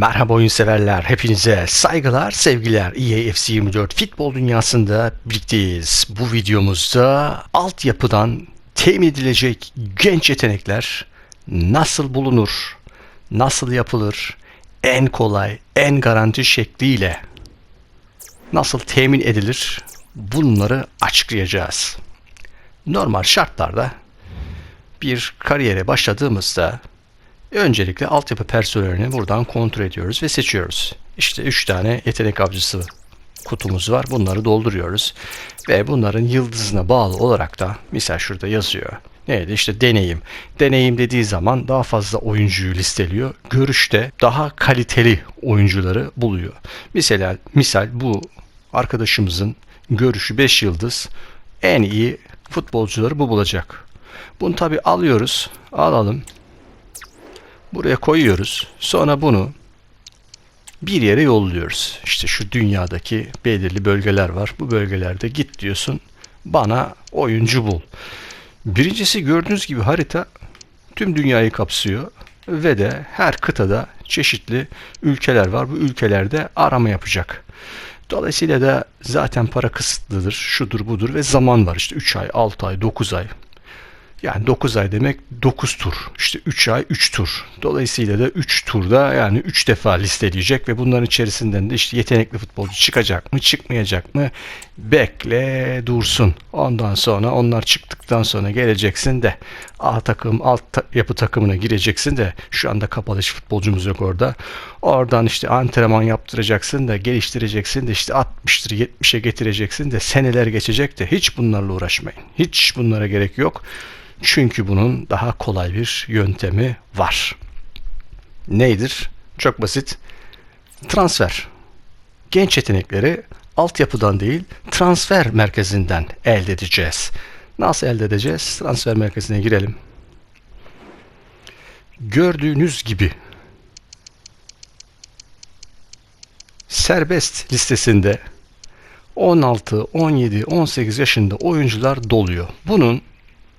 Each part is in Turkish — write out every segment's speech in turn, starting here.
Merhaba oyun severler, hepinize saygılar, sevgiler. EA FC 24 futbol dünyasında birlikteyiz. Bu videomuzda altyapıdan temin edilecek genç yetenekler nasıl bulunur, nasıl yapılır, en kolay, en garanti şekliyle nasıl temin edilir bunları açıklayacağız. Normal şartlarda bir kariyere başladığımızda Öncelikle altyapı personelini buradan kontrol ediyoruz ve seçiyoruz. İşte 3 tane yetenek avcısı kutumuz var. Bunları dolduruyoruz. Ve bunların yıldızına bağlı olarak da misal şurada yazıyor. Neydi? İşte deneyim. Deneyim dediği zaman daha fazla oyuncuyu listeliyor. Görüşte daha kaliteli oyuncuları buluyor. Mesela misal bu arkadaşımızın görüşü 5 yıldız en iyi futbolcuları bu bulacak. Bunu tabi alıyoruz. Alalım. Buraya koyuyoruz. Sonra bunu bir yere yolluyoruz. İşte şu dünyadaki belirli bölgeler var. Bu bölgelerde git diyorsun. Bana oyuncu bul. Birincisi gördüğünüz gibi harita tüm dünyayı kapsıyor ve de her kıtada çeşitli ülkeler var. Bu ülkelerde arama yapacak. Dolayısıyla da zaten para kısıtlıdır, şudur budur ve zaman var. İşte 3 ay, 6 ay, 9 ay. Yani 9 ay demek 9 tur. İşte 3 ay 3 tur. Dolayısıyla da 3 turda yani 3 defa listeleyecek ve bunların içerisinden de işte yetenekli futbolcu çıkacak mı çıkmayacak mı bekle dursun. Ondan sonra onlar çıktıktan sonra geleceksin de A takım alt ta- yapı takımına gireceksin de şu anda kapalı futbolcumuz yok orada. Oradan işte antrenman yaptıracaksın da geliştireceksin de işte 60'tır 70'e getireceksin de seneler geçecek de hiç bunlarla uğraşmayın. Hiç bunlara gerek yok. Çünkü bunun daha kolay bir yöntemi var. Neydir? Çok basit. Transfer. Genç yetenekleri altyapıdan değil transfer merkezinden elde edeceğiz. Nasıl elde edeceğiz? Transfer merkezine girelim. Gördüğünüz gibi serbest listesinde 16, 17, 18 yaşında oyuncular doluyor. Bunun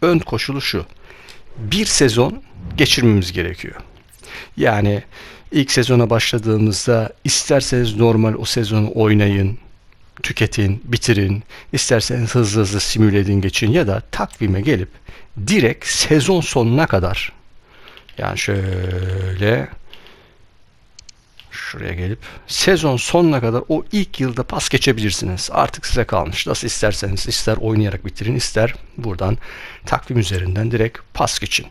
ön koşulu şu. Bir sezon geçirmemiz gerekiyor. Yani ilk sezona başladığımızda isterseniz normal o sezonu oynayın, tüketin, bitirin. İsterseniz hızlı hızlı simüle edin geçin ya da takvime gelip direkt sezon sonuna kadar yani şöyle şuraya gelip sezon sonuna kadar o ilk yılda pas geçebilirsiniz. Artık size kalmış. Nasıl isterseniz ister oynayarak bitirin ister buradan takvim üzerinden direkt pas geçin.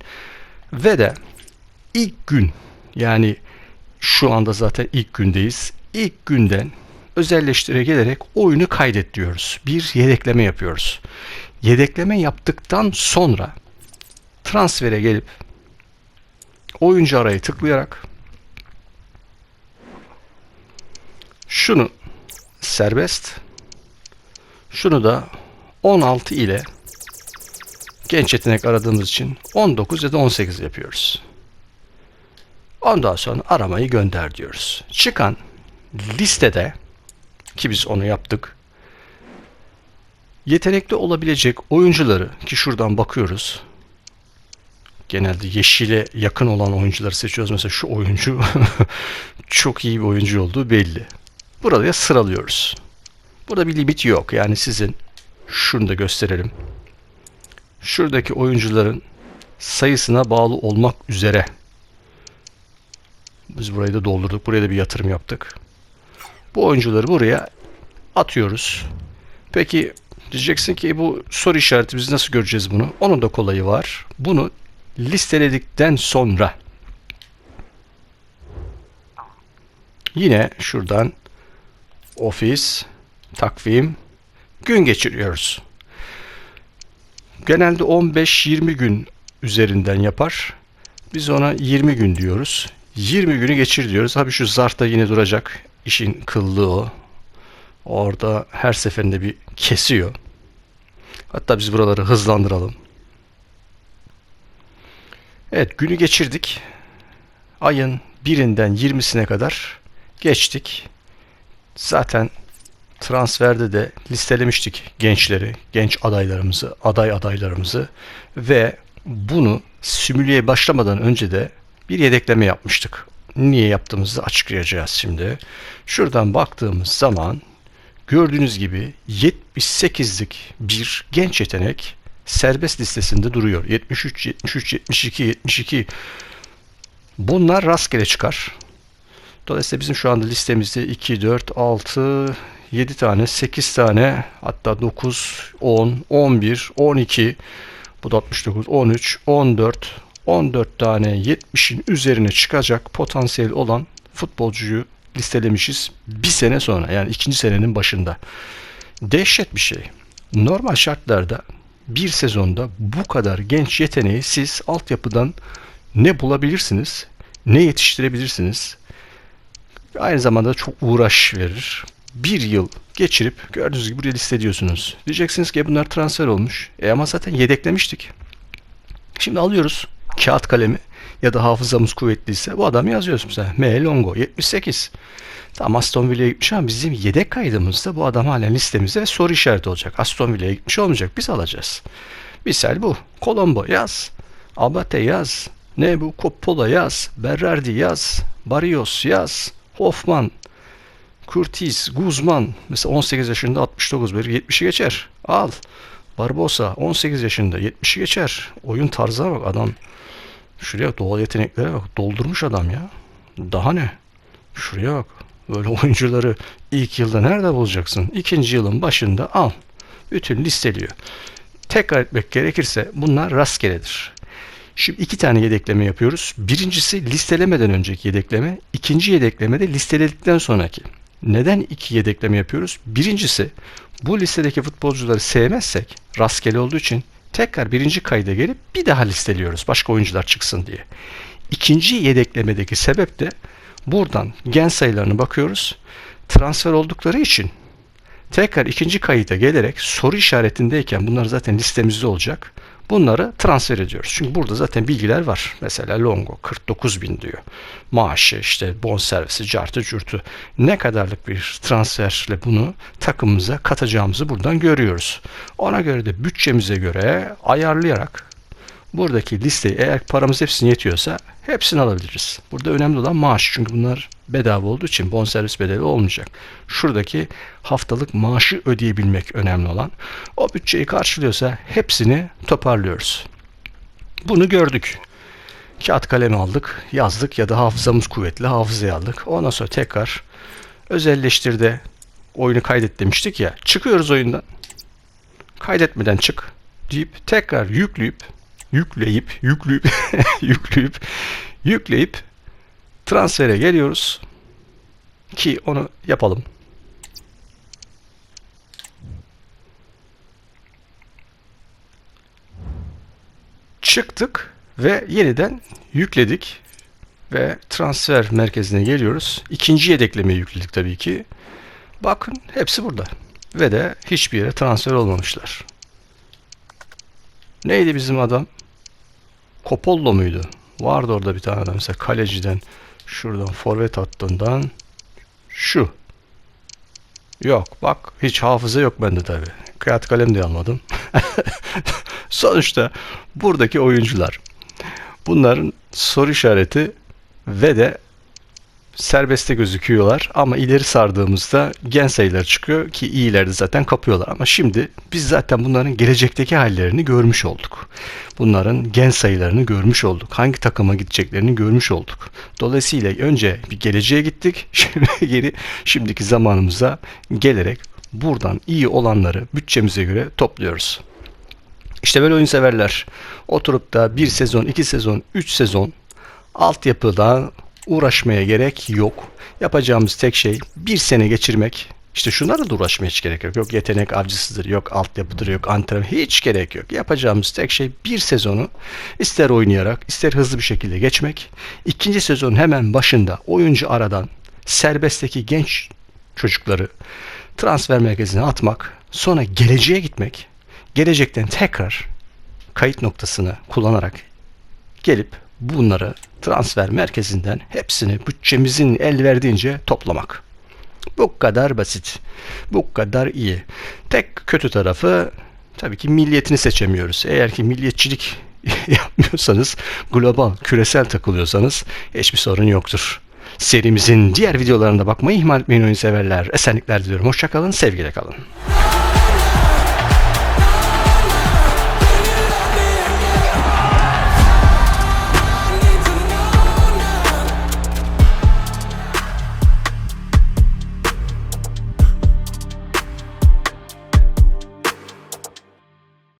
Ve de ilk gün yani şu anda zaten ilk gündeyiz. İlk günden özelleştire gelerek oyunu kaydet diyoruz. Bir yedekleme yapıyoruz. Yedekleme yaptıktan sonra transfere gelip oyuncu arayı tıklayarak şunu serbest şunu da 16 ile genç yetenek aradığımız için 19 ya da 18 yapıyoruz. Ondan sonra aramayı gönder diyoruz. Çıkan listede ki biz onu yaptık. Yetenekli olabilecek oyuncuları ki şuradan bakıyoruz. Genelde yeşile yakın olan oyuncuları seçiyoruz. Mesela şu oyuncu çok iyi bir oyuncu olduğu belli. Buraya sıralıyoruz. Burada bir limit yok. Yani sizin şunu da gösterelim. Şuradaki oyuncuların sayısına bağlı olmak üzere biz burayı da doldurduk. Buraya da bir yatırım yaptık. Bu oyuncuları buraya atıyoruz. Peki diyeceksin ki bu soru işareti biz nasıl göreceğiz bunu? Onun da kolayı var. Bunu listeledikten sonra yine şuradan ofis, takvim, gün geçiriyoruz. Genelde 15-20 gün üzerinden yapar. Biz ona 20 gün diyoruz. 20 günü geçir diyoruz. Abi şu zarfta yine duracak. İşin kıllığı o. Orada her seferinde bir kesiyor. Hatta biz buraları hızlandıralım. Evet günü geçirdik. Ayın birinden 20'sine kadar geçtik. Zaten transferde de listelemiştik gençleri, genç adaylarımızı, aday adaylarımızı ve bunu simüleye başlamadan önce de bir yedekleme yapmıştık. Niye yaptığımızı açıklayacağız şimdi. Şuradan baktığımız zaman gördüğünüz gibi 78'lik bir genç yetenek serbest listesinde duruyor. 73, 73, 72, 72 bunlar rastgele çıkar. Dolayısıyla bizim şu anda listemizde 2, 4, 6, 7 tane, 8 tane hatta 9, 10, 11, 12 bu da 69, 13, 14, 14 tane 70'in üzerine çıkacak potansiyel olan futbolcuyu listelemişiz bir sene sonra yani ikinci senenin başında. Dehşet bir şey. Normal şartlarda bir sezonda bu kadar genç yeteneği siz altyapıdan ne bulabilirsiniz, ne yetiştirebilirsiniz. Aynı zamanda çok uğraş verir. Bir yıl geçirip gördüğünüz gibi buraya listeliyorsunuz. Diyeceksiniz ki bunlar transfer olmuş. E ama zaten yedeklemiştik. Şimdi alıyoruz kağıt kalemi ya da hafızamız kuvvetliyse bu adam yazıyoruz mesela. M. Longo 78. Tamam Aston Villa'ya gitmiş ama bizim yedek kaydımızda bu adam halen listemizde soru işareti olacak. Aston Villa'ya gitmiş olmayacak. Biz alacağız. Misal bu. Colombo yaz. Abate yaz. Ne bu? Coppola yaz. Berardi yaz. Barrios yaz. Hoffman. Curtis, Guzman. Mesela 18 yaşında 69 verir 70'i geçer. Al. Barbosa 18 yaşında 70'i geçer. Oyun tarzına bak adam. Şuraya doğal yeteneklere bak. Doldurmuş adam ya. Daha ne? Şuraya bak. Böyle oyuncuları ilk yılda nerede bulacaksın? İkinci yılın başında al. Bütün listeliyor. Tekrar etmek gerekirse bunlar rastgeledir. Şimdi iki tane yedekleme yapıyoruz. Birincisi listelemeden önceki yedekleme. ikinci yedekleme de listeledikten sonraki. Neden iki yedekleme yapıyoruz? Birincisi bu listedeki futbolcuları sevmezsek rastgele olduğu için tekrar birinci kayda gelip bir daha listeliyoruz başka oyuncular çıksın diye. İkinci yedeklemedeki sebep de buradan gen sayılarını bakıyoruz. Transfer oldukları için tekrar ikinci kayıta gelerek soru işaretindeyken bunlar zaten listemizde olacak. Bunları transfer ediyoruz. Çünkü burada zaten bilgiler var. Mesela Longo 49 bin diyor. Maaşı işte bonservisi, cartı, curtu. Ne kadarlık bir transferle bunu takımımıza katacağımızı buradan görüyoruz. Ona göre de bütçemize göre ayarlayarak buradaki listeyi eğer paramız hepsini yetiyorsa hepsini alabiliriz. Burada önemli olan maaş. Çünkü bunlar bedava olduğu için bonservis bedeli olmayacak. Şuradaki haftalık maaşı ödeyebilmek önemli olan. O bütçeyi karşılıyorsa hepsini toparlıyoruz. Bunu gördük. Kağıt kalemi aldık, yazdık ya da hafızamız kuvvetli hafızayı aldık. Ondan sonra tekrar özelleştirde oyunu kaydet demiştik ya. Çıkıyoruz oyundan. Kaydetmeden çık deyip tekrar yükleyip yükleyip yükleyip yükleyip yükleyip transfere geliyoruz ki onu yapalım. Çıktık ve yeniden yükledik ve transfer merkezine geliyoruz. İkinci yedeklemeyi yükledik tabii ki. Bakın hepsi burada. Ve de hiçbir yere transfer olmamışlar. Neydi bizim adam? Kopollo muydu? Vardı orada bir tane adam mesela kaleciden şuradan forvet hattından şu. Yok bak hiç hafıza yok bende tabi. Kağıt kalem de almadım. Sonuçta buradaki oyuncular bunların soru işareti ve de serbestte gözüküyorlar ama ileri sardığımızda gen sayıları çıkıyor ki iyileri zaten kapıyorlar ama şimdi biz zaten bunların gelecekteki hallerini görmüş olduk. Bunların gen sayılarını görmüş olduk. Hangi takıma gideceklerini görmüş olduk. Dolayısıyla önce bir geleceğe gittik. Şimdi geri şimdiki zamanımıza gelerek buradan iyi olanları bütçemize göre topluyoruz. İşte böyle oyun severler oturup da bir sezon, iki sezon, üç sezon altyapıda uğraşmaya gerek yok. Yapacağımız tek şey bir sene geçirmek. İşte şunlarla da uğraşmaya hiç gerek yok. Yok yetenek avcısıdır, yok altyapıdır, yok antrenman. Hiç gerek yok. Yapacağımız tek şey bir sezonu ister oynayarak, ister hızlı bir şekilde geçmek. İkinci sezonun hemen başında oyuncu aradan serbestteki genç çocukları transfer merkezine atmak. Sonra geleceğe gitmek. Gelecekten tekrar kayıt noktasını kullanarak gelip bunları transfer merkezinden hepsini bütçemizin el verdiğince toplamak. Bu kadar basit. Bu kadar iyi. Tek kötü tarafı tabii ki milliyetini seçemiyoruz. Eğer ki milliyetçilik yapmıyorsanız, global, küresel takılıyorsanız hiçbir sorun yoktur. Serimizin diğer videolarına bakmayı ihmal etmeyin oyun severler. Esenlikler diliyorum. Hoşçakalın, sevgiyle kalın.